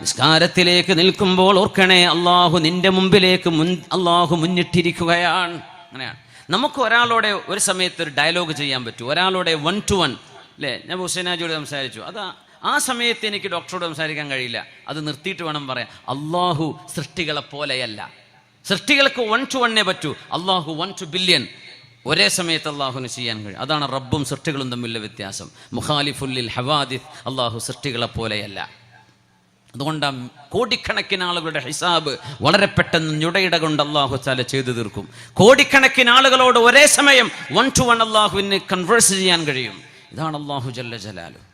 നിസ്കാരത്തിലേക്ക് നിൽക്കുമ്പോൾ ഓർക്കണേ അള്ളാഹു നിന്റെ മുമ്പിലേക്ക് മുൻ അള്ളാഹു മുന്നിട്ടിരിക്കുകയാണ്. അങ്ങനെയാണ്. നമുക്ക് ഒരാളോടെ ഒരു സമയത്ത് ഒരു ഡയലോഗ് ചെയ്യാൻ പറ്റും. ഒരാളോടെ വൺ ടു വൺ അല്ലേ? ഞാൻ ഹുസൈനാജിയോട് സംസാരിച്ചു. അത് ആ സമയത്ത് എനിക്ക് ഡോക്ടറോട് സംസാരിക്കാൻ കഴിയില്ല. അത് നിർത്തിയിട്ട് വേണം പറയാൻ. അള്ളാഹു സൃഷ്ടികളെ പോലെയല്ല. സൃഷ്ടികൾക്ക് വൺ ടു വണ്ണേ പറ്റൂ. അള്ളാഹു വൺ ടു ബില്യൺ ഒരേ സമയത്ത് അള്ളാഹുവിന് ചെയ്യാൻ കഴിയും. അതാണ് റബ്ബും സൃഷ്ടികളും തമ്മിലുള്ള വ്യത്യാസം. മുഖാലിഫുല്ലിൽ ഹവാദിഫ് അള്ളാഹു സൃഷ്ടികളെ പോലെയല്ല. അതുകൊണ്ടാണ് കോടിക്കണക്കിന് ആളുകളുടെ ഹിസാബ് വളരെ പെട്ടെന്ന് ഞുടയിട കൊണ്ട് അള്ളാഹു ചാല ചെയ്തു തീർക്കും. കോടിക്കണക്കിന് ആളുകളോട് ഒരേ സമയം വൺ ടു വൺ അള്ളാഹുവിന് കൺവേഴ്സ് ചെയ്യാൻ കഴിയും. ഇതാണ് അള്ളാഹു ജല്ല ജലാലു.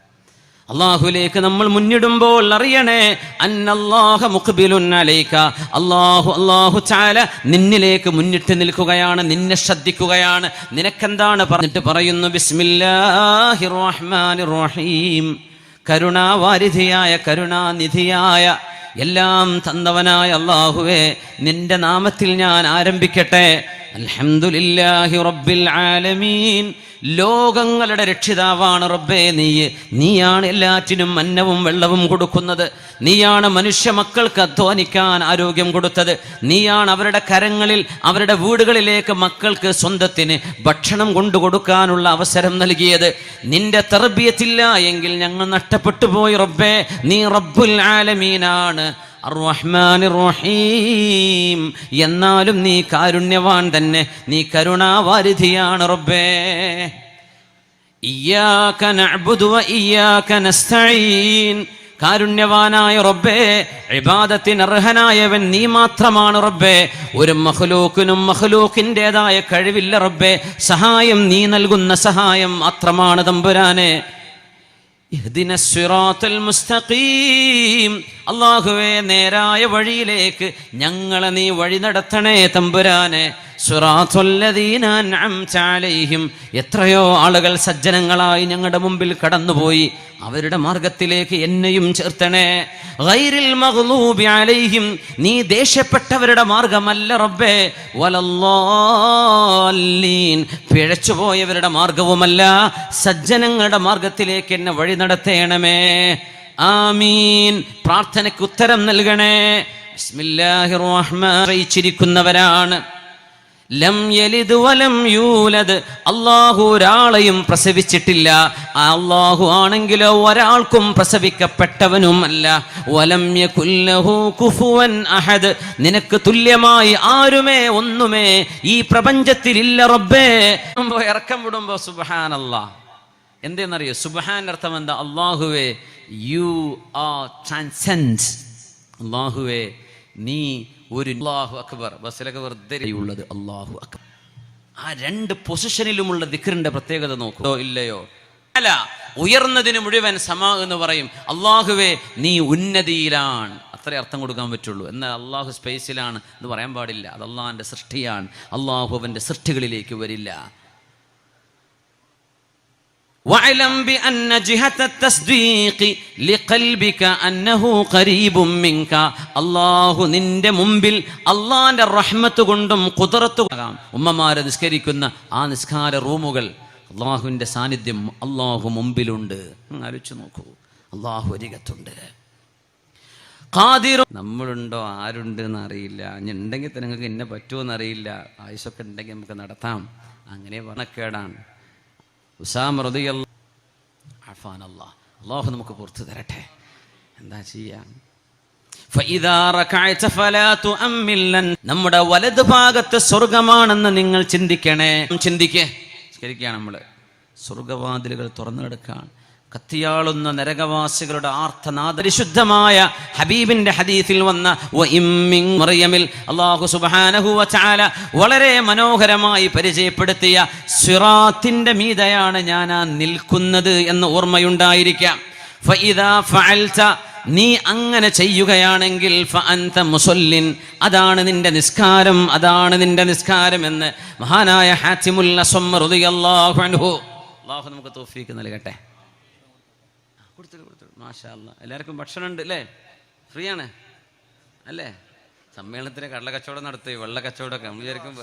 അള്ളാഹുലേക്ക് നമ്മൾ മുന്നിടുമ്പോൾ അറിയണേ അന്നല്ലാഹ മുഖബിലുൻ അലൈക. അള്ളാഹു അള്ളാഹു ചാല നിന്നിലേക്ക് മുന്നിട്ട് നിൽക്കുകയാണ് നിന്നെ ശ്രദ്ധിക്കുകയാണ്. നിനക്കെന്താണ് പറഞ്ഞിട്ട് പറയുന്നു ബിസ്മില്ലാഹിർ റഹ്മാനിർ റഹീം കരുണാവാരിധിയായ കരുണാനിധിയായ എല്ലാം തന്നവനായ അള്ളാഹുവേ നിന്റെ നാമത്തിൽ ഞാൻ ആരംഭിക്കട്ടെ. അൽഹംദുലില്ലാഹി റബ്ബിൽ ആലമീൻ. ലോകങ്ങളുടെ രക്ഷിതാവാണ് റബ്ബേ നീ. നീയാണ് എല്ലാറ്റിനും അന്നവും വെള്ളവും കൊടുക്കുന്നത്. നീയാണ് മനുഷ്യ മക്കൾക്ക് അധ്വാനിക്കാൻ ആരോഗ്യം കൊടുത്തത്. നീയാണ് അവരുടെ കരങ്ങളിൽ അവരുടെ വീടുകളിലേക്ക് മക്കൾക്ക് സ്വന്തത്തിന് ഭക്ഷണം കൊണ്ടു കൊടുക്കാനുള്ള അവസരം നൽകിയത്. നിന്റെ തെർബിയത്തില്ല എങ്കിൽ ഞങ്ങൾ നഷ്ടപ്പെട്ടു പോയി റബ്ബേ. നീ റബ്ബുൽ ആലമീനാണ്. റഹീം എന്നാലും നീ കാരുണ്യവാൻ തന്നെ. നീ കരുണാവാരിധിയാണ് റബ്ബേ. കാരുണ്യവാനായ റബ്ബേ ഇബാദത്തിന് അർഹനായവൻ നീ മാത്രമാണ് റബ്ബേ. ഒരു മഹ്ലൂക്കിനും മഹ്ലൂക്കിന്റെതായ കഴിവില്ല റബ്ബേ. സഹായം നീ നൽകുന്ന സഹായം മാത്രമാണ് തമ്പുരാനെ. അള്ളാഹുവേ നേരായ വഴിയിലേക്ക് ഞങ്ങളെ നീ വഴി നടത്തണേ തമ്പുരാനെ. അലൈഹിം. എത്രയോ ആളുകൾ സജ്ജനങ്ങളായി ഞങ്ങളുടെ മുമ്പിൽ കടന്നുപോയി. അവരുടെ മാർഗത്തിലേക്ക് എന്നെയും ചേർത്തണേ. മഗ്ലൂബി അലൈഹിം. നീ ദേഷ്യപ്പെട്ടവരുടെ മാർഗമല്ല റബ്ബേ. വലല്ലാലീൻ. പിഴച്ചുപോയവരുടെ മാർഗവുമല്ല. സജ്ജനങ്ങളുടെ മാർഗത്തിലേക്ക് എന്നെ വഴി നടത്തേണമേ. ആമീൻ. പ്രാർത്ഥനയ്ക്ക് ഉത്തരം നൽകണേ. ബിസ്മില്ലാഹിർ അറിയിച്ചിരിക്കുന്നവരാണ്. ലം യലിദ് വലം യൂലദ്. അള്ളാഹു ഒരാളെയും പ്രസവിച്ചിട്ടില്ല. അള്ളാഹു ആണെങ്കിലോ ഒരാൾക്കും പ്രസവിക്കപ്പെട്ടവനുമല്ല വലം യകുല്ലഹു കുഫുവൻ അഹദ്. നിനക്ക് തുല്യമായി ആരുമേ ഒന്നുമേ ഈ പ്രപഞ്ചത്തിൽ ഇല്ല റബ്ബേ ഇറക്കം വിടുമ്പോ സുബഹാനല്ലാ. എന്തെന്നറിയോ? സുബഹാൻ അർത്ഥം എന്താ? അള്ളാഹുവേ യു ആർ ട്രാൻസെൻഡ്. അള്ളാഹുവേ നീ ഒരു അള്ളാഹു അക്ബർ ബസ്സിലൊക്കെ വെറുതെ ഉള്ളത് അള്ളാഹു അക്ബർ. ആ രണ്ട് പൊസിഷനിലുമുള്ള ദിക്കറിന്റെ പ്രത്യേകത നോക്കോ. ഇല്ലയോ? അല്ല ഉയർന്നതിന് മുഴുവൻ സമ എന്ന് പറയും അള്ളാഹുവേ നീ ഉന്നതിയിലാണ്. അത്രേ അർത്ഥം കൊടുക്കാൻ പറ്റുള്ളൂ. എന്നാൽ അള്ളാഹു സ്പേസിലാണ് എന്ന് പറയാൻ പാടില്ല. അത് അള്ളാഹിന്റെ സൃഷ്ടിയാണ്. അള്ളാഹു അവന്റെ സൃഷ്ടികളിലേക്ക് വരില്ല. واعلم بأن جهة التصديق لقلبك أنه قريب منك അള്ളാഹു നിന്റെ മുമ്പിൽ അള്ളാന്റെ റഹ്മത്ത് കൊണ്ടും കുതിരത്തു ഉമ്മമാരെ നിസ്കരിക്കുന്ന ആ നിസ്കാര റൂമുകൾ അള്ളാഹുവിൻ്റെ സാന്നിധ്യം അള്ളാഹു മുമ്പിലുണ്ട് ഒന്ന് ആലോചിച്ച് നോക്കൂ അള്ളാഹു അരികത്തുണ്ട് ഖാദിർ നമ്മളുണ്ടോ ആരുണ്ട് എന്ന് അറിയില്ല ഇനി ഉണ്ടെങ്കിൽ തന്നെ നിങ്ങൾക്ക് എന്നെ പറ്റുമോ എന്നറിയില്ല ആയുസൊക്കെ ഉണ്ടെങ്കിൽ നമുക്ക് നടത്താം അങ്ങനെ പറഞ്ഞക്കേടാണ് ഉസാം റതിയല്ല അഫാൻ അല്ലാ അള്ളാഹു. നമുക്ക് പുറത്തു തരട്ടെ. എന്താ ചെയ്യാം? നമ്മുടെ വലതു ഭാഗത്ത് സ്വർഗമാണെന്ന് നിങ്ങൾ ചിന്തിക്കണേ. ചിന്തിക്കേ. ചിന്തിക്കുകയാണ് നമ്മൾ സ്വർഗവാതിലുകൾ തുറന്നു കത്തിയാളുന്ന നരകവാസികളുടെ ആർത്തനാദ. പരിശുദ്ധമായ ഹബീബിന്റെ ഹദീസിൽ വന്ന മറിയമിൽ അല്ലാഹു സുബ്ഹാനഹു വ വളരെ മനോഹരമായി പരിചയപ്പെടുത്തിയ സിറാത്തിന്റെ മീതയാണ് ഞാൻ ആ നിൽക്കുന്നത് എന്ന് ഓർമ്മയുണ്ടായിരിക്കാം. നീ അങ്ങനെ ചെയ്യുകയാണെങ്കിൽ മുസല്ലിൻ അതാണ് നിന്റെ നിസ്കാരം അതാണ് നിന്റെ നിസ്കാരം എന്ന് മഹാനായ ഹാത്തിമുല്ലാഹു അൻഹു. അള്ളാഹു നമുക്ക് തോഫിക്ക് നൽകട്ടെ. കൊടുത്തു കൊടുത്തു മാഷാ അല്ലാ. എല്ലാവർക്കും ഭക്ഷണം ഉണ്ട് അല്ലേ? ഫ്രീ ആണ് അല്ലേ? സമ്മേളനത്തിന് കടല കച്ചവടം നടത്തി വെള്ള കച്ചവടമൊക്കെ നമ്മൾ വിചാരിക്കും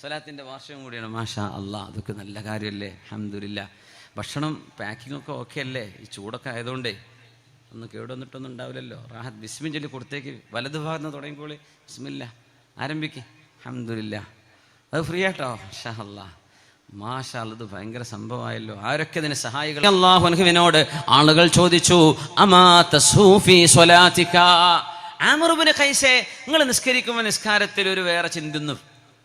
സ്വലാത്തിന്റെ വാർഷികം കൂടിയാണ്. മാഷാ അല്ല അതൊക്കെ നല്ല കാര്യമല്ലേ? അഹമ്മദില്ല ഭക്ഷണം പാക്കിംഗ് ഒക്കെ ഓക്കെ അല്ലേ? ഈ ചൂടൊക്കെ ആയതുകൊണ്ടേ. ഒന്ന് കേടുവന്നിട്ടൊന്നും ഉണ്ടാവില്ലല്ലോ. റാഹത്ത് ബിസ്മിൻ ചൊല്ലി കൊടുത്തേക്ക്. വലതു ഭാഗത്ത് നിന്ന് തുടങ്ങിക്കോളി. ബിസ്മില്ല. ആരംഭിക്ക്. അഹമ്മദില്ല അത് ഫ്രീ ആട്ടോ ഷാ അല്ലാ. മാഷാ ഇത് ഭയങ്കര സംഭവമായല്ലോ. ആരൊക്കെ ഇതിന് സഹായികൾ? അള്ളാഹുവിനോട് ആളുകൾ ചോദിച്ചു അമാ തസൂഫി സ്വലാത്തിക? ആമറുബിന് കൈസേ നിങ്ങൾ നിസ്കരിക്കുമ്പോൾ നിസ്കാരത്തിൽ ഒരു വേറെ ചിന്തൊന്നും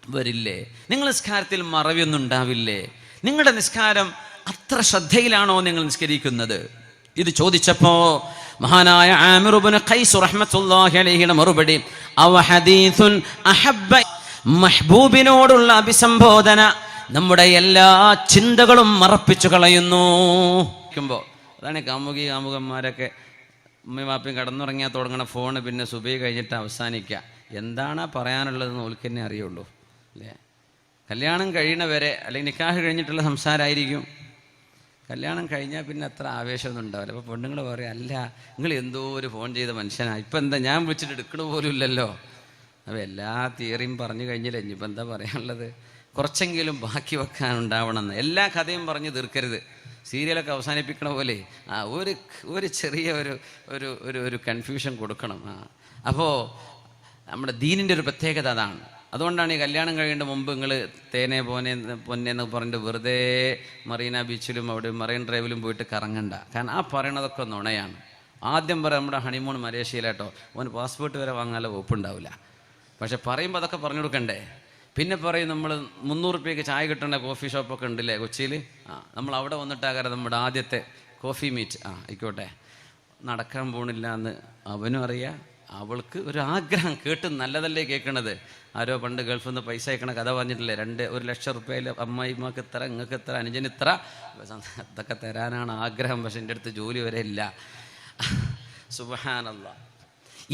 വരില്ലേ? നിങ്ങൾ നിസ്കാരത്തിൽ മറവിയൊന്നും ഉണ്ടാവില്ലേ? നിങ്ങളുടെ നിസ്കാരം അത്ര ശ്രദ്ധയിലാണോ നിങ്ങൾ നിസ്കരിക്കുന്നത്? ഇത് ചോദിച്ചപ്പോ മഹാനായ ആമിറുബിന് ഖൈസ് റഹ്മത്തുള്ളാഹി മറുപടി അവ ഹദീസുൻ അഹബ്ബ മഹ്ബൂബിനോടുള്ള അഭിസംബോധന നമ്മുടെ എല്ലാ ചിന്തകളും മറപ്പിച്ചു കളയുന്നു. ക്കുമ്പോ അതാണ് കാമുകി കാമുകന്മാരൊക്കെ ഉമ്മയും വാപ്പയും കടന്നുറങ്ങിയാൽ തുടങ്ങണ ഫോണ് പിന്നെ സുബൈ കഴിഞ്ഞിട്ട് അവസാനിക്കുക എന്താണ് പറയാനുള്ളതെന്ന് തന്നെ അറിയുള്ളൂ. അല്ലേ? കല്യാണം കഴിയണ വരെ അല്ലെങ്കിൽ നിക്കാഹ് കഴിഞ്ഞിട്ടുള്ള സംസാരമായിരിക്കും കല്യാണം കഴിഞ്ഞാൽ പിന്നെ അത്ര ആവേശമൊന്നും ഉണ്ടാവില്ല. അപ്പോൾ പെണ്ണുങ്ങൾ പറയും അല്ല നിങ്ങൾ എന്തോ ഒരു ഫോൺ ചെയ്ത മനുഷ്യനാണ് ഇപ്പം എന്താ ഞാൻ വിളിച്ചിട്ട് എടുക്കണ പോലും ഇല്ലല്ലോ. അപ്പോൾ എല്ലാ തിയറിയും പറഞ്ഞു കഴിഞ്ഞില്ല? ഇനിയിപ്പോൾ എന്താ പറയാനുള്ളത്? കുറച്ചെങ്കിലും ബാക്കി വെക്കാനുണ്ടാവണമെന്ന്. എല്ലാ കഥയും പറഞ്ഞ് തീർക്കരുത്. സീരിയലൊക്കെ അവസാനിപ്പിക്കണ പോലെ ആ ഒരു ഒരു ചെറിയ ഒരു ഒരു ഒരു ഒരു കൺഫ്യൂഷൻ കൊടുക്കണം. ആ അപ്പോൾ നമ്മുടെ ദീനിന്റെ ഒരു പ്രത്യേകത അതാണ്. അതുകൊണ്ടാണ് ഈ കല്യാണം കഴിയേണ്ട മുമ്പ് നിങ്ങൾ തേനെ പോനെ പൊന്നെ എന്ന് പറഞ്ഞിട്ട് വെറുതെ മറീന ബീച്ചിലും അവിടെ മറൈൻ ഡ്രൈവിലും പോയിട്ട് കറങ്ങണ്ട. കാരണം ആ പറയണതൊക്കെ നുണയാണ്. ആദ്യം പറയാം നമ്മുടെ ഹണിമൂൺ മലേഷ്യയിലാട്ടോ. ഓൻ പാസ്പോർട്ട് വരെ വാങ്ങാനുള്ള വകുപ്പുണ്ടാവില്ല. പക്ഷെ പറയുമ്പോൾ അതൊക്കെ പറഞ്ഞു കൊടുക്കണ്ടേ? പിന്നെ പറയും നമ്മൾ മുന്നൂറ് രൂപയ്ക്ക് ചായ കിട്ടേണ്ട കോഫി ഷോപ്പൊക്കെ ഉണ്ടല്ലേ കൊച്ചിയിൽ ആ നമ്മൾ അവിടെ വന്നിട്ടാകാരം നമ്മുടെ ആദ്യത്തെ കോഫി മീറ്റ്. ആ ആയിക്കോട്ടെ. നടക്കാൻ പോണില്ല എന്ന് അവനും അറിയാം. അവൾക്ക് ഒരു ആഗ്രഹം കേട്ട് നല്ലതല്ലേ കേൾക്കണത് ആരോ പണ്ട് ഗൾഫിൽ നിന്ന് പൈസ അയക്കണ കഥ പറഞ്ഞിട്ടില്ലേ? രണ്ട് ഒരു ലക്ഷം റുപ്യയിൽ അമ്മായിമ്മക്ക് ഇത്ര നിങ്ങൾക്ക് ഇത്ര അനുജന് ഇത്ര. അതൊക്കെ തരാനാണ് ആഗ്രഹം പക്ഷെ എന്റെ അടുത്ത് ജോലി വരെ ഇല്ല. സുബഹാനല്ല.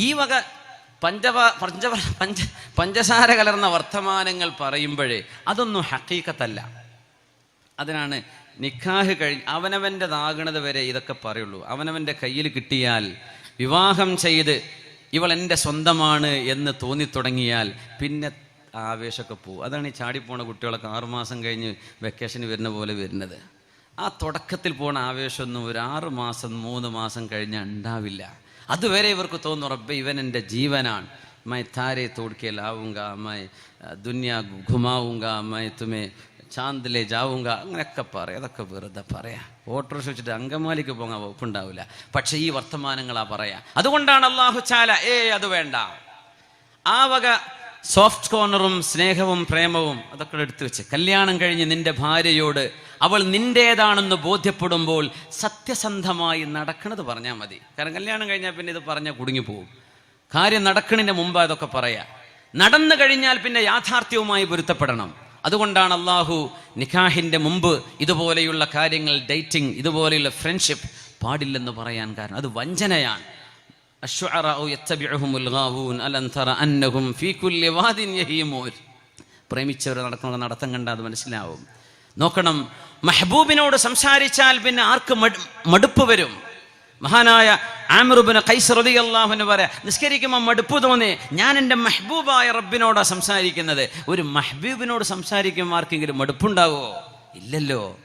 ഈ വക പഞ്ചവ പഞ്ച പഞ്ച പഞ്ചസാര കലർന്ന വർത്തമാനങ്ങൾ പറയുമ്പോഴേ അതൊന്നും ഹക്കീക്കത്തല്ല. അതിനാണ് നിക്കാഹ് കഴിഞ്ഞ് അവനവന്റെതാകണത് വരെ ഇതൊക്കെ പറയുള്ളൂ. അവനവന്റെ കയ്യിൽ കിട്ടിയാൽ വിവാഹം ചെയ്ത് ഇവൾ എന്റെ സ്വന്തമാണ് എന്ന് തോന്നിത്തുടങ്ങിയാൽ പിന്നെ ആവേശമൊക്കെ പോവും അതാണ് ഈ ചാടിപ്പോണ കുട്ടികളൊക്കെ ആറുമാസം കഴിഞ്ഞ് വെക്കേഷന് വരുന്ന പോലെ വരുന്നത്. ആ തുടക്കത്തിൽ പോണ ആവേശമൊന്നും ഒരു ആറ് മാസം മൂന്ന് മാസം കഴിഞ്ഞാൽ ഉണ്ടാവില്ല. അതുവരെ ഇവർക്ക് തോന്നും റബ്ബെ ഇവൻ എന്റെ ജീവനാണ്. മൈ താരെ തോടുക്കെ ലാവുങ്ക മൈ ദുനിയ ഘുമാവുങ്ക മൈ തുമെ ചാന്തിലെ ജാവുങ്ക അങ്ങനെയൊക്കെ പറയാം. അതൊക്കെ വെറുതെ പറയാം. ഓട്ടോറിക്ഷ വെച്ചിട്ട് അങ്കമാലിക്ക് പോകാൻ വകുപ്പുണ്ടാവില്ല. പക്ഷേ ഈ വർത്തമാനങ്ങളാ പറയാ. അതുകൊണ്ടാണ് അള്ളാഹു ചാല ഏ അത് വേണ്ട. ആ വക സോഫ്റ്റ് കോർണറും സ്നേഹവും പ്രേമവും അതൊക്കെ എടുത്തു വെച്ച്. കല്യാണം കഴിഞ്ഞ് നിന്റെ ഭാര്യയോട് അവൾ നിന്റേതാണെന്ന് ബോധ്യപ്പെടുമ്പോൾ സത്യസന്ധമായി നടക്കണത് പറഞ്ഞാൽ മതി. കാരണം കല്യാണം കഴിഞ്ഞാൽ പിന്നെ ഇത് പറഞ്ഞാൽ കുടുങ്ങിപ്പോവും കാര്യം നടക്കണതിന്റെ മുമ്പ് അതൊക്കെ പറയാം. നടന്നു കഴിഞ്ഞാൽ പിന്നെ യാഥാർത്ഥ്യവുമായി പൊരുത്തപ്പെടണം. അതുകൊണ്ടാണ് അള്ളാഹു നിഖാഹിന്റെ മുമ്പ് ഇതുപോലെയുള്ള കാര്യങ്ങൾ ഡേറ്റിംഗ് ഇതുപോലെയുള്ള ഫ്രണ്ട്ഷിപ്പ് പാടില്ലെന്ന് പറയാൻ കാരണം. അത് വഞ്ചനയാണ്. പ്രേമിച്ചവർ നടക്കുന്ന നടത്തം കണ്ടാൽ അത് മനസ്സിലാവും. നോക്കണം. മെഹബൂബിനോട് സംസാരിച്ചാൽ പിന്നെ ആർക്ക് മടുപ്പ് വരും? മഹാനായ ആമിറുബിന് കൈസറതി അള്ളാഹുവിന് പറയാ നിസ്കരിക്കുമ്പോൾ മടുപ്പ് തോന്നി. ഞാൻ എന്റെ മെഹബൂബായ റബ്ബിനോടാണ് സംസാരിക്കുന്നത്. ഒരു മെഹബൂബിനോട് സംസാരിക്കുമ്പോൾ ആർക്കെങ്കിലും മടുപ്പുണ്ടാവോ? ഇല്ലല്ലോ.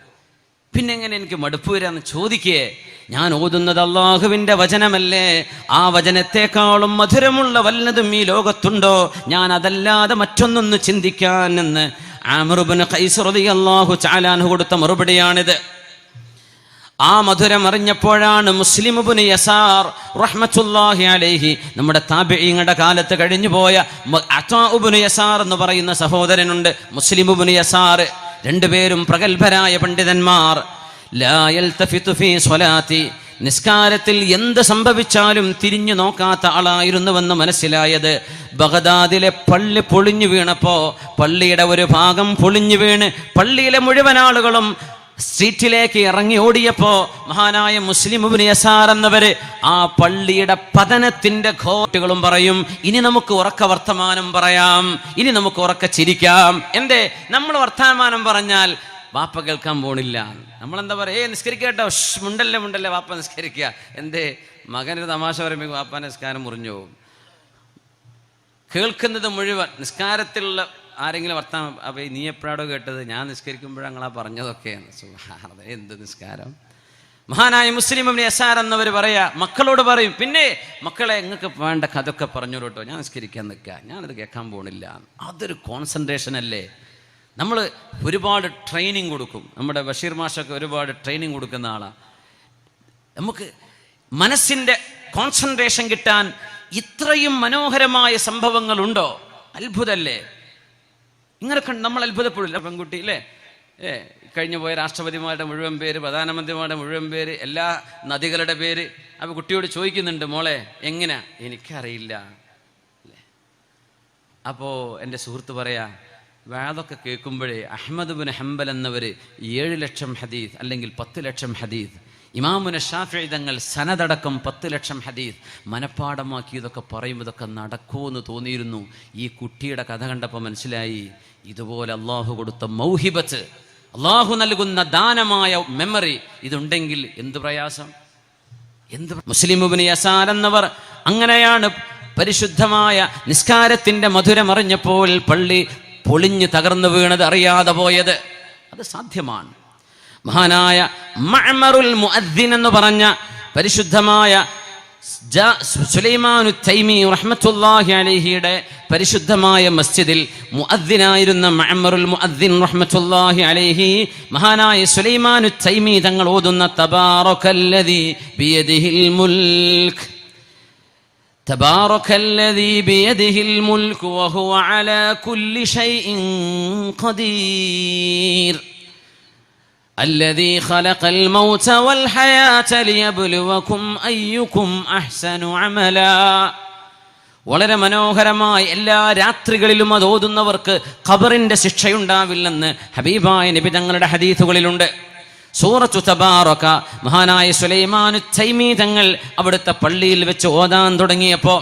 പിന്നെ എങ്ങനെ എനിക്ക് മടുപ്പ് വരാന്ന് ചോദിക്കേ. ഞാൻ ഓതുന്നത് അള്ളാഹുവിന്റെ വചനമല്ലേ? ആ വചനത്തെക്കാളും മധുരമുള്ള വല്ലതും ഈ ലോകത്തുണ്ടോ? ഞാൻ അതല്ലാതെ മറ്റൊന്നൊന്ന് ചിന്തിക്കാൻ എന്ന് ആമറുബിന് കൈസുറതി അള്ളാഹു ചാലാന് കൊടുത്ത മറുപടിയാണിത്. ആ മധുരം അറിഞ്ഞപ്പോഴാണ് മുസ്ലിമുബുന് യസാർ റഹ്മത്തുല്ലാഹി അലൈഹി നമ്മുടെ താബിങ്ങളുടെ കാലത്ത് കഴിഞ്ഞു പോയ മ- യസാർ എന്ന് പറയുന്ന സഹോദരനുണ്ട് മുസ്ലിം മുസ്ലിമുബുന് യസാർ. രണ്ടുപേരും പ്രഗത്ഭരായ പണ്ഡിതന്മാർ. ലാ യൽതഫിതു ഫീ സ്വലാത്തി. നിസ്കാരത്തിൽ എന്ത് സംഭവിച്ചാലും തിരിഞ്ഞു നോക്കാത്ത ആളായിരുന്നുവെന്ന് മനസ്സിലായത് ബഗദാദിലെ പള്ളി പൊളിഞ്ഞു വീണപ്പോ പള്ളിയുടെ ഒരു ഭാഗം പൊളിഞ്ഞു വീണ് പള്ളിയിലെ മുഴുവൻ ആളുകളും സ്ട്രീറ്റിലേക്ക് ഇറങ്ങി ഓടിയപ്പോ മഹാനായ മുസ്ലിം യസാർ എന്നവര് ആ പള്ളിയുടെ പതനത്തിന്റെ ഘോട്ടുകളും പറയും ഇനി നമുക്ക് ഉറക്ക വർത്തമാനം പറയാം ഇനി നമുക്ക് ഉറക്ക ചിരിക്കാം. എന്തേ? നമ്മൾ വർത്തമാനം പറഞ്ഞാൽ വാപ്പ കേൾക്കാൻ പോണില്ല. നമ്മളെന്താ പറയാ ഏ നിസ്കരിക്കട്ടോ മുണ്ടല്ലേ മുണ്ടല്ലേ വാപ്പ നിസ്കരിക്കുക എന്തേ മകനൊരു തമാശ പറയുമ്പോൾ വാപ്പ നിസ്കാരം മുറിഞ്ഞു പോകും. കേൾക്കുന്നത് മുഴുവൻ നിസ്കാരത്തിലുള്ള ആരെങ്കിലും വർത്താനം അപ്പോൾ നീ എപ്പോഴാടോ കേട്ടത്? ഞാൻ നിസ്കരിക്കുമ്പോഴങ്ങളാ പറഞ്ഞതൊക്കെയാണ്. സുഹാർദ എന്ത് നിസ്കാരം. മഹാനായ മുസ്ലിം യസാർ എന്നവർ പറയാ മക്കളോട് പറയും പിന്നെ മക്കളെ നിങ്ങൾക്ക് വേണ്ട കഥൊക്കെ പറഞ്ഞു കേട്ടോ ഞാൻ നിസ്കരിക്കാൻ നിൽക്കുക ഞാനത് കേൾക്കാൻ പോണില്ല. അതൊരു കോൺസെൻട്രേഷൻ അല്ലേ? നമ്മൾ ഒരുപാട് ട്രെയിനിങ് കൊടുക്കും. നമ്മുടെ ബഷീർ മാഷൊക്കെ ഒരുപാട് ട്രെയിനിങ് കൊടുക്കുന്ന ആളാണ് നമുക്ക് മനസ്സിന്റെ കോൺസെൻട്രേഷൻ കിട്ടാൻ ഇത്രയും മനോഹരമായ സംഭവങ്ങളുണ്ടോ? അത്ഭുതല്ലേ? ഇങ്ങനെ കണ്ട് നമ്മൾ അത്ഭുതപ്പെടില്ല പെൺകുട്ടി അല്ലേ? ഏ കഴിഞ്ഞു പോയ രാഷ്ട്രപതിമാരുടെ മുഴുവൻ പേര് പ്രധാനമന്ത്രിമാരുടെ മുഴുവൻ പേര് എല്ലാ നദികളുടെ പേര്. അപ്പോൾ കുട്ടിയോട് ചോദിക്കുന്നുണ്ട് മോളെ എങ്ങനെയാ എനിക്കറിയില്ല. അല്ലേ? അപ്പോൾ എന്റെ സുഹൃത്ത് പറയാ വേദമൊക്കെ കേൾക്കുമ്പോഴേ അഹമ്മദ് ബിൻ ഹംബൽ എന്നവർ ഏഴ് ലക്ഷം ഹദീദ് അല്ലെങ്കിൽ പത്ത് ലക്ഷം ഹദീദ് ഇമാമുന ഷാഫിതങ്ങൾ സനതടക്കം പത്ത് ലക്ഷം ഹദീദ് മനഃപ്പാടമാക്കി ഇതൊക്കെ പറയും ഇതൊക്കെ നടക്കുമെന്ന് തോന്നിയിരുന്നു. ഈ കുട്ടിയുടെ കഥ കണ്ടപ്പോൾ മനസ്സിലായി. ഇതുപോലെ അള്ളാഹു കൊടുത്ത മൗഹിബത്ത് അള്ളാഹു നൽകുന്ന ദാനമായ മെമ്മറി ഇതുണ്ടെങ്കിൽ എന്ത് പ്രയാസം? എന്ത് മുസ്ലിം യസാൻ എന്നവർ അങ്ങനെയാണ് പരിശുദ്ധമായ നിസ്കാരത്തിന്റെ മധുരമറിഞ്ഞപ്പോൾ പള്ളി പൊളിഞ്ഞു തകർന്നു വീണത് അറിയാതെ പോയത്. അത് സാധ്യമാണ്. മഹാനായ മഅമറുൽ മുഅദ്ദിൻ എന്ന് പറഞ്ഞ പരിശുദ്ധമായ സുലൈമാനു തൈമി റഹ്മത്തുല്ലാഹി അലിഹിയുടെ പരിശുദ്ധമായ മസ്ജിദിൽ മുഅദ്ദിനായിരുന്ന മഅമറുൽ മുഅദ്ദിൻ റഹ്മത്തുല്ലാഹി അലൈഹി മഹാനായ സുലൈമാനു തൈമി തങ്ങൾ ഓതുന്ന തബാറകല്ലദി ബിയദിഹിൽ മുൽക്ക് تبارك الذي بيده الملك وهو على كل شيء قدير الذي خلق الموت والحياة ليبلوكم أيكم أحسن عملا വളരെ മനോഹരമായി എല്ലാ രാത്രികളിലും അത് ഓതുന്നവർക്ക് ഖബറിന്റെ ശിക്ഷയുണ്ടാവില്ലെന്ന് ഹബീബായ നബി തങ്ങളുടെ ഹദീസുകളിലുണ്ട് സൂറത്തു തബാറക മഹാനായ സുലൈമാനു തൈമി തങ്ങൾ അവിടുത്തെ പള്ളിയിൽ വെച്ച് ഓതാൻ തുടങ്ങിയപ്പോൾ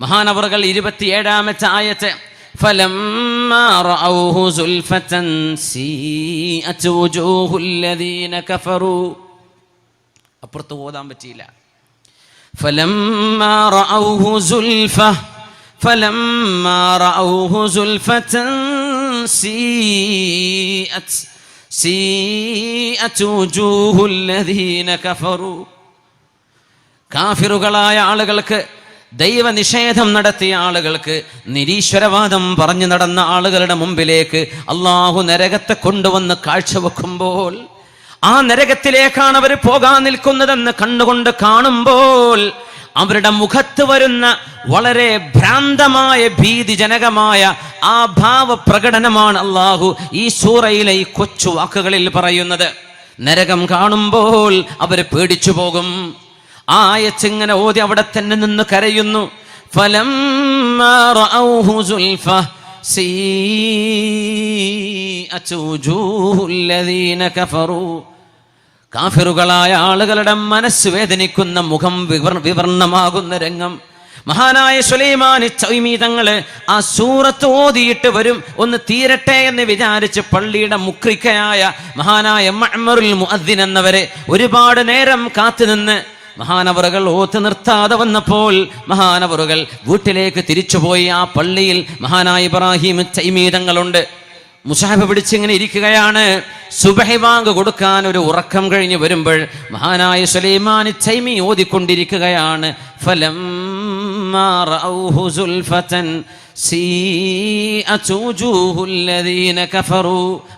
മഹാനവറുകൾ ഇരുപത്തിയേഴാമത്തെ ആയത്ത് فلما رأوه زلفة سيئت وجوه الذين كفروا അപ്പുറത്ത് ഓതാൻ പറ്റിയില്ല فلما رأوه زلفة فلما رأوه زلفة سيئت കാഫിറുകളായ ആളുകൾക്ക് ദൈവനിഷേധം നടത്തിയ ആളുകൾക്ക് നിരീശ്വരവാദം പറഞ്ഞു നടന്ന ആളുകളുടെ മുമ്പിലേക്ക് അള്ളാഹു നരകത്തെ കൊണ്ടുവന്ന് കാഴ്ചവെക്കുമ്പോൾ ആ നരകത്തിലേക്കാണ് അവർ പോകാൻ നിൽക്കുന്നതെന്ന് കണ്ണുകൊണ്ട് കാണുമ്പോൾ അവരുടെ മുഖത്ത് വരുന്ന വളരെ ഭ്രാന്തമായ ഭീതിജനകമായ ആ ഭാവ പ്രകടനമാണ് അള്ളാഹു ഈ സൂറയിലെ ഈ കൊച്ചു വാക്കുകളിൽ പറയുന്നത്. നരകം കാണുമ്പോൾ അവർ പേടിച്ചു പോകും. ആയച്ചിങ്ങനെ ഓതി അവിടെ തന്നെ നിന്ന് കരയുന്നു. ഫലം കാഫിറുകളായ ആളുകളുടെ മനസ്സ് വേദനിക്കുന്ന മുഖം വിവർ വിവർണമാകുന്ന രംഗം. മഹാനായ സുലൈമാനി ചൈമീതങ്ങൾ ആ സൂറത്ത് ഓതിയിട്ട് വരും ഒന്ന് തീരട്ടെ എന്ന് വിചാരിച്ച് പള്ളിയുടെ മുക്രിക്കയായ മഹാനായ മഅ്മറുൽ മുഅദ്ദിൻ എന്നവരെ ഒരുപാട് നേരം കാത്തുനിന്ന് മഹാനവറുകൾ ഓത്ത് നിർത്താതെ വന്നപ്പോൾ മഹാനവറുകൾ വീട്ടിലേക്ക് തിരിച്ചുപോയി. ആ പള്ളിയിൽ മഹാനായ ഇബ്രാഹിം ചൈമീതങ്ങളുണ്ട് മുസാഹബ് പിടിച്ചിങ്ങനെ ഇരിക്കുകയാണ്. സുബഹി ബാങ്ക് കൊടുക്കാൻ ഒരു ഉറക്കം കഴിഞ്ഞ് വരുമ്പോൾ മഹാനായ സുലൈമാൻ ചൈമി ഓതിക്കൊണ്ടിരിക്കുകയാണ്. ഫലം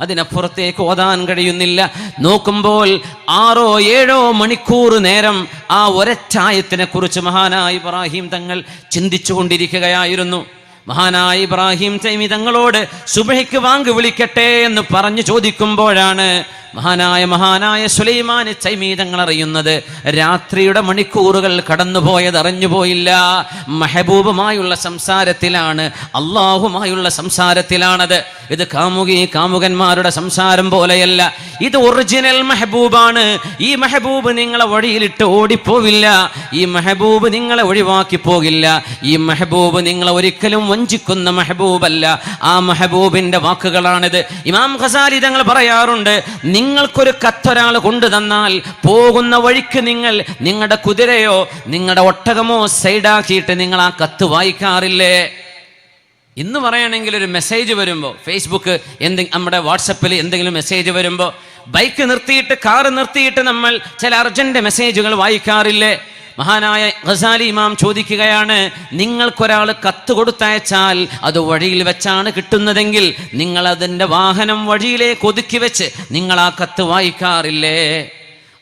അതിനപ്പുറത്തേക്ക് ഓതാൻ കഴിയുന്നില്ല. നോക്കുമ്പോൾ ആറോ ഏഴോ മണിക്കൂർ നേരം ആ ഒരച്ചായത്തിനെ കുറിച്ച് മഹാനായ ഇബ്രാഹിം തങ്ങൾ ചിന്തിച്ചു കൊണ്ടിരിക്കുകയായിരുന്നു മഹാനായ ഇബ്രാഹിം തൈമി തങ്ങളോട് സുബഹിക്ക് വാങ്ക് വിളിക്കട്ടെ എന്ന് പറഞ്ഞു ചോദിക്കുമ്പോഴാണ് മഹാനായ മഹാനായ സുലൈമാൻ ചൈമി തങ്ങൾ അറിയുന്നത് രാത്രിയുടെ മണിക്കൂറുകൾ കടന്നുപോയത് അറിഞ്ഞുപോയില്ല മെഹബൂബുമായുള്ള സംസാരത്തിലാണ് അള്ളാഹുമായുള്ള സംസാരത്തിലാണത്. ഇത് കാമുകി കാമുകന്മാരുടെ സംസാരം പോലെയല്ല ഇത് ഒറിജിനൽ മെഹബൂബാണ്. ഈ മെഹബൂബ് നിങ്ങളെ വഴിയിലിട്ട് ഓടിപ്പോവില്ല ഈ മെഹബൂബ് നിങ്ങളെ ഒഴിവാക്കി പോകില്ല ഈ മെഹബൂബ് നിങ്ങളെ ഒരിക്കലും വഞ്ചിക്കുന്ന മെഹബൂബല്ല. ആ മെഹബൂബിന്റെ വാക്കുകളാണിത്. ഇമാം ഖസാലി തങ്ങൾ പറയാറുണ്ട് നിങ്ങൾക്കൊരു കത്തൊരാൾ കൊണ്ടു തന്നാൽ പോകുന്ന വഴിക്ക് നിങ്ങൾ നിങ്ങളുടെ കുതിരയോ നിങ്ങളുടെ ഒട്ടകമോ സൈഡാക്കിയിട്ട് നിങ്ങൾ ആ കത്ത് വായിക്കാറില്ലേ? ഇന്ന് പറയുകയാണെങ്കിൽ ഒരു മെസ്സേജ് വരുമ്പോൾ ഫേസ്ബുക്ക് എന്തെങ്കിലും നമ്മുടെ വാട്സപ്പിൽ എന്തെങ്കിലും മെസ്സേജ് വരുമ്പോൾ ബൈക്ക് നിർത്തിയിട്ട് കാറ് നിർത്തിയിട്ട് നമ്മൾ ചില അർജന്റ് മെസ്സേജുകൾ വായിക്കാറില്ലേ? മഹാനായ ഖസാലി ഇമാം ചോദിക്കുകയാണ് നിങ്ങൾക്കൊരാൾ കത്ത് കൊടുത്തയച്ചാൽ അത് വഴിയിൽ വെച്ചാണ് കിട്ടുന്നതെങ്കിൽ നിങ്ങൾ അതിന്റെ വാഹനം വഴിയിലേക്ക് ഒതുക്കി വെച്ച് നിങ്ങൾ ആ കത്ത് വായിക്കാറില്ലേ?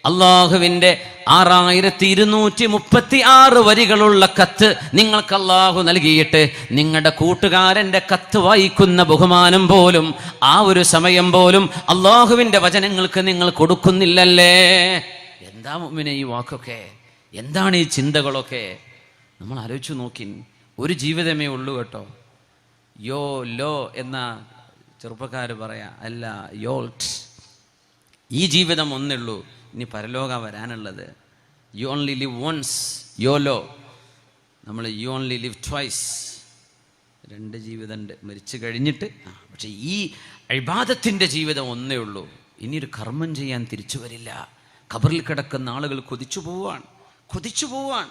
അള്ളാഹുവിന്റെ ആറായിരത്തി ഇരുന്നൂറ്റി മുപ്പത്തി ആറ് വരികളുള്ള കത്ത് നിങ്ങൾക്ക് അള്ളാഹു നൽകിയിട്ട് നിങ്ങളുടെ കൂട്ടുകാരന്റെ കത്ത് വായിക്കുന്ന ബഹുമാനം പോലും ആ ഒരു സമയം പോലും അള്ളാഹുവിന്റെ വചനങ്ങൾക്ക് നിങ്ങൾ കൊടുക്കുന്നില്ലല്ലേ? എന്താ മുമ്പിനെ ഈ വാക്കൊക്കെ? എന്താണ് ഈ ചിന്തകളൊക്കെ? നമ്മൾ ആലോചിച്ചു നോക്കി. ഒരു ജീവിതമേ ഉള്ളൂ കേട്ടോ. യോ ലോ എന്ന ചെറുപ്പക്കാർ പറയാ അല്ല യോൾട്ട്. ഈ ജീവിതം ഒന്നേ ഉള്ളൂ ഇനി പരലോക വരാനുള്ളത്. You only live once YOLO. നമ്മൾ യു ഓൺലി ലിവ് ട്വൈസ് രണ്ട് ജീവിതമുണ്ട് മരിച്ചു കഴിഞ്ഞിട്ട് പക്ഷേ ഈ അഴിബാദത്തിന്റെ ജീവിതം ഒന്നേ ഉള്ളൂ. ഇനിയൊരു കർമ്മം ചെയ്യാൻ തിരിച്ചു വരില്ല. കബറിൽ കിടക്കുന്ന ആളുകൾ കൊതിച്ചു പോവാൻ കൊതിച്ചു പോവാൻ.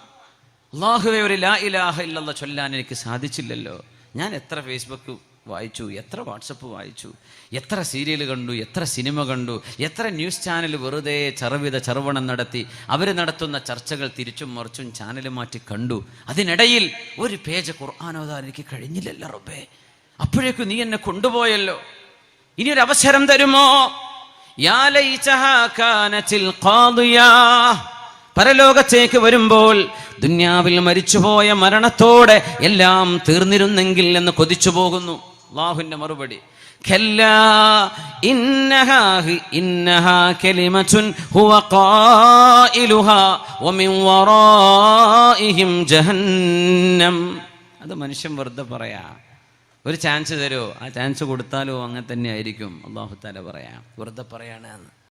അള്ളാഹുവെ ഒരു ലാ ഇലാഹ ഇല്ലല്ല ചൊല്ലാൻ എനിക്ക് സാധിച്ചില്ലല്ലോ. ഞാൻ എത്ര ഫേസ്ബുക്ക് വായിച്ചു എത്ര വാട്സപ്പ് വായിച്ചു എത്ര സീരിയൽ കണ്ടു എത്ര സിനിമ കണ്ടു എത്ര ന്യൂസ് ചാനൽ വെറുതെ ചെറുവിധ ചർവണം നടത്തി അവർ നടത്തുന്ന ചർച്ചകൾ തിരിച്ചും മറിച്ചും ചാനൽ മാറ്റി കണ്ടു. അതിനിടയിൽ ഒരു പേജ് ഖുർആാനോദാൻ എനിക്ക് കഴിഞ്ഞില്ലല്ലോ റബ്ബേ. അപ്പോഴേക്കും നീ എന്നെ കൊണ്ടുപോയല്ലോ. ഇനി ഒരു അവസരം തരുമോ? യാ ലൈതഹാ കാനത്തിൽ ഖാദിയാ. പരലോകത്തേക്ക് വരുമ്പോൾ ദുന്യാവിൽ മരിച്ചുപോയ മരണത്തോടെ എല്ലാം തീർന്നിരുന്നെങ്കിൽ എന്ന് കൊതിച്ചു പോകുന്നു. അള്ളാഹുവിന്റെ മറുപടി. അത് മനുഷ്യൻ വെറുതെ പറയാ. ഒരു ചാൻസ് തരുമോ ആ ചാൻസ് കൊടുത്താലോ അങ്ങനെ തന്നെ ആയിരിക്കും അള്ളാഹു താല പറയാം. വെറുതെ പറയാണ്